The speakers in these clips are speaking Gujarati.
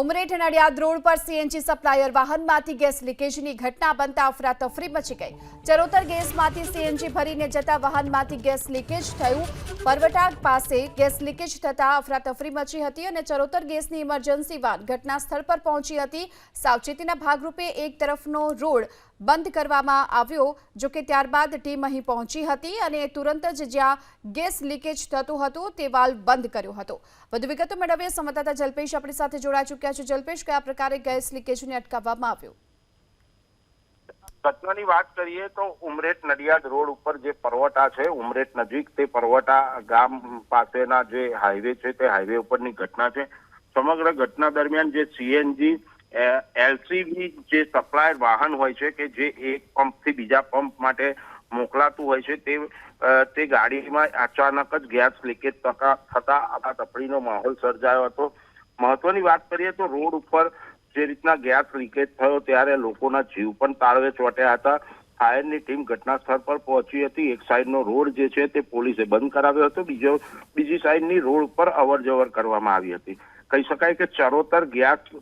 ઉમરેઠ નડિયાદ રોડ પર સીએનજી સપ્લાયર વાહનમાંથી ગેસ લીકેજની ઘટના બનતા અફરાતફરી મચી ગઈ. ચરોતર ગેસમાંથી સીએનજી ભરીને જતા વાહનમાંથી ગેસ લીકેજ થયું. પરવટા પાસે ગેસ લીકેજ થતા અફરાતફરી મચી હતી અને ચરોતર ગેસની ઇમરજન્સી વાન ઘટના સ્થળ પર પહોંચી હતી. સાવચેતીના ભાગરૂપે એક તરફનો રોડ બંધ કરવામાં આવ્યો, જો કે ત્યારબાદ ટીમ અહીં પહોંચી હતી અને તુરંત જ જ્યાં ગેસ લીકેજ થતું હતું, તે વાલ્વ બંધ કર્યો હતો. વધુ વિગતો મેળવીએ, સંવાદદાતા જલ્પેશ આપણી સાથે જોડાઈ ચૂક્યા છે. જલ્પેશ, કયા પ્રકારે ગેસ લીકેજને અટકાવવામાં આવ્યો? ઘટનાની વાત કરીએ તો ઉમરેઠ નડિયાદ રોડ ઉપર જે પર્વટા છે, ઉમરેઠ નજીક તે પર્વટા ગામ પાસેના જે હાઈવે છે, તે હાઈવે ઉપરની ઘટના છે. સમગ્ર ઘટના દરમિયાન જે સીએનજી એલસીબી જે સપ્લાયર વાહન હોય છે કે જે એક પંપથી બીજા પંપ માટે મોકલાતું હોય છે, તે તે ગાડીમાં અચાનક જ ગેસ લીકેજ થતા થતા આફાતફડીનો માહોલ સર્જાયો હતો. મહત્વની વાત કરીએ તો રોડ ઉપર જે રીતના ગેસ લીકેજ થયો ત્યારે લોકોના જીવ પણ તાળવે ચોટ્યા હતા. ફાયરની ટીમ ઘટના સ્થળ પર પહોંચી હતી. એક સાઈડનો રોડ જે છે તે પોલીસે બંધ કરાવ્યો હતો. બીજો, બીજી સાઈડની રોડ ઉપર અવર જવર કરવામાં આવી હતી. કહી શકાય કે ચરોતર ગેસ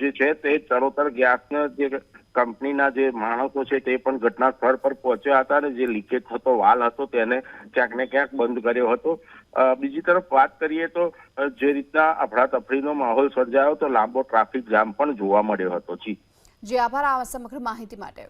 જે છે તે ચરોતર ગેસના જે કંપનીના જે માણસો છે તે પણ ઘટના સ્થળ પર પહોંચ્યા હતા અને જે લીકેજ થતો વાલ હતો તેને ક્યાંક ને ક્યાંક બંધ કર્યો હતો. બીજી તરફ વાત કરીએ તો જે રીતના અફડાતફડીનો માહોલ સર્જાયો તો લાંબો ટ્રાફિક જામ પણ જોવા મળ્યો હતો. જી. જે, આભાર. આ સમગ્ર માહિતી માટે.